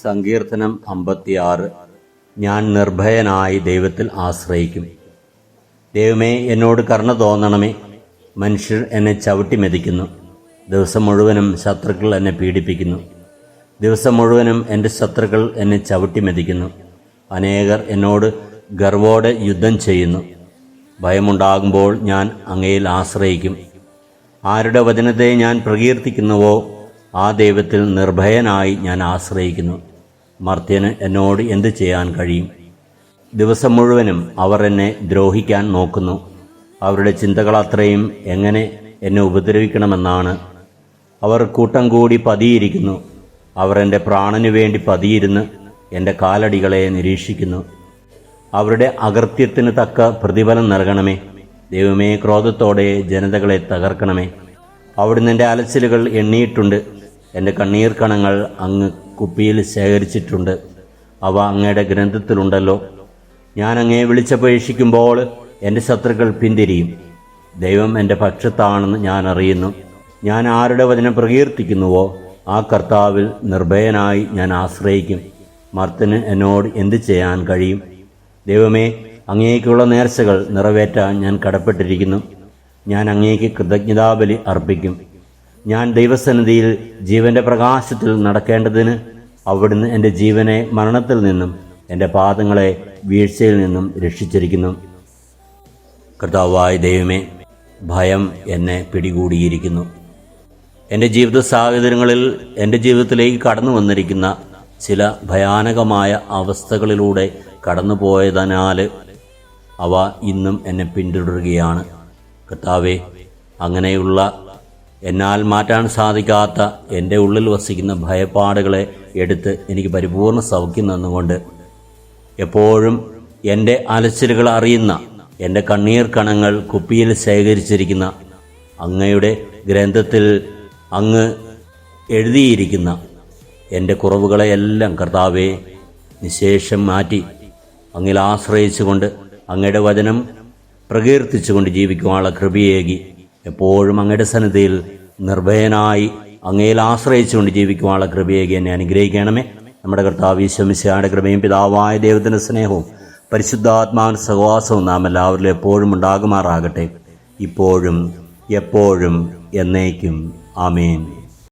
സങ്കീർത്തനം അമ്പത്തിയാറ്. ഞാൻ നിർഭയനായി ദൈവത്തിൽ ആശ്രയിക്കും. ദൈവമേ എന്നോട് കർണ തോന്നണമേ. മനുഷ്യർ എന്നെ ചവിട്ടി മെതിക്കുന്നു. ദിവസം മുഴുവനും ശത്രുക്കൾ എന്നെ പീഡിപ്പിക്കുന്നു. ദിവസം മുഴുവനും എന്റെ ശത്രുക്കൾ എന്നെ ചവിട്ടി മെതിക്കുന്നു. അനേകർ എന്നോട് ഗർവോടെ യുദ്ധം ചെയ്യുന്നു. ഭയമുണ്ടാകുമ്പോൾ ഞാൻ അങ്ങയിൽ ആശ്രയിക്കും. ആരുടെ വചനത്തെ ഞാൻ പ്രകീർത്തിക്കുന്നുവോ? ആ ദൈവത്തിൽ നിർഭയനായി ഞാൻ ആശ്രയിക്കുന്നു. മർത്യന് എന്നോട് എന്ത് ചെയ്യാൻ കഴിയും? ദിവസം മുഴുവനും അവർ എന്നെ ദ്രോഹിക്കാൻ നോക്കുന്നു. അവരുടെ ചിന്തകൾ അത്രയും എങ്ങനെ എന്നെ ഉപദ്രവിക്കണമെന്നാണ്. അവർ കൂട്ടം കൂടി പതിയിരിക്കുന്നു. അവർ എന്റെ പ്രാണനു വേണ്ടി പതിയിരുന്ന് എന്റെ കാലടികളെ നിരീക്ഷിക്കുന്നു. അവരുടെ അകൃത്യത്തിന് തക്ക പ്രതിഫലം നൽകണമേ. ദൈവമേ ക്രോധത്തോടെ ജനതകളെ തകർക്കണമേ. അവിടുന്ന് എന്റെ അലച്ചിലുകൾ എണ്ണിയിട്ടുണ്ട്. എന്റെ കണ്ണീർ കണങ്ങൾ അങ്ങ് കുപ്പിയിൽ ശേഖരിച്ചിട്ടുണ്ട്. അവ അങ്ങയുടെ ഗ്രന്ഥത്തിലുണ്ടല്ലോ. ഞാൻ അങ്ങയെ വിളിച്ചപേക്ഷിക്കുമ്പോൾ എന്റെ ശത്രുക്കൾ പിന്തിരിയും. ദൈവം എന്റെ പക്ഷത്താണെന്ന് ഞാൻ അറിയുന്നു. ഞാൻ ആരുടെ വചനം പ്രകീർത്തിക്കുന്നുവോ ആ കർത്താവിൽ നിർഭയനായി ഞാൻ ആശ്രയിക്കും. മർത്തിന് എന്നോട് എന്തു ചെയ്യാൻ കഴിയും? ദൈവമേ അങ്ങേക്കുള്ള നേർച്ചകൾ നിറവേറ്റാൻ ഞാൻ കടപ്പെട്ടിരിക്കുന്നു. ഞാൻ അങ്ങേക്ക് കൃതജ്ഞതാബലി അർപ്പിക്കും. ഞാൻ ദൈവസന്നിധിയിൽ ജീവന്റെ പ്രകാശത്തിൽ നടക്കേണ്ടതിന് അവിടുന്ന് എന്റെ ജീവനെ മരണത്തിൽ നിന്നും എന്റെ പാദങ്ങളെ വീഴ്ചയിൽ നിന്നും രക്ഷിച്ചിരിക്കുന്നു. കർത്താവായ ദൈവമേ ഭയം എന്നെ പിടികൂടിയിരിക്കുന്നു. എന്റെ ജീവിത സാഹചര്യങ്ങളിൽ എന്റെ ജീവിതത്തിലേക്ക് കടന്നു വന്നിരിക്കുന്ന ചില ഭയാനകമായ അവസ്ഥകളിലൂടെ കടന്നുപോയതിനാൽ അവ ഇന്നും എന്നെ പിന്തുടരുകയാണ്. കർത്താവെ അങ്ങനെയുള്ള എന്നാൽ മാറ്റാൻ സാധിക്കാത്ത എന്റെ ഉള്ളിൽ വസിക്കുന്ന ഭയപ്പാടുകളെ എടുത്ത് എനിക്ക് പരിപൂർണ സൗഖ്യം നിന്നുകൊണ്ട് എപ്പോഴും എന്റെ അലച്ചിലുകൾ അറിയുന്ന എന്റെ കണ്ണീർ കണങ്ങൾ കുപ്പിയിൽ ശേഖരിച്ചിരിക്കുന്ന അങ്ങയുടെ ഗ്രന്ഥത്തിൽ അങ്ങ് എഴുതിയിരിക്കുന്ന എന്റെ കുറവുകളെയെല്ലാം കർത്താവെ നിശേഷം മാറ്റി അങ്ങിൽ ആശ്രയിച്ചുകൊണ്ട് അങ്ങയുടെ വചനം പ്രകീർത്തിച്ചുകൊണ്ട് ജീവിക്കുവാനുള്ള കൃപയേകി എപ്പോഴും അങ്ങയുടെ സന്നിധിയിൽ നിർഭയനായി അങ്ങയിൽ ആശ്രയിച്ചുകൊണ്ട് ജീവിക്കുവാനുള്ള കൃപയേക്ക് എന്നെ അനുഗ്രഹിക്കണമേ. നമ്മുടെ കർത്താവ് ഈശ്വമിശയുടെ കൃപയും പിതാവായ ദൈവത്തിന്റെ സ്നേഹവും പരിശുദ്ധാത്മാവിന്റെ സഹവാസവും നാം എല്ലാവരിലും എപ്പോഴും ഉണ്ടാകുമാറാകട്ടെ. ഇപ്പോഴും എപ്പോഴും എന്നേക്കും. ആമേൻ.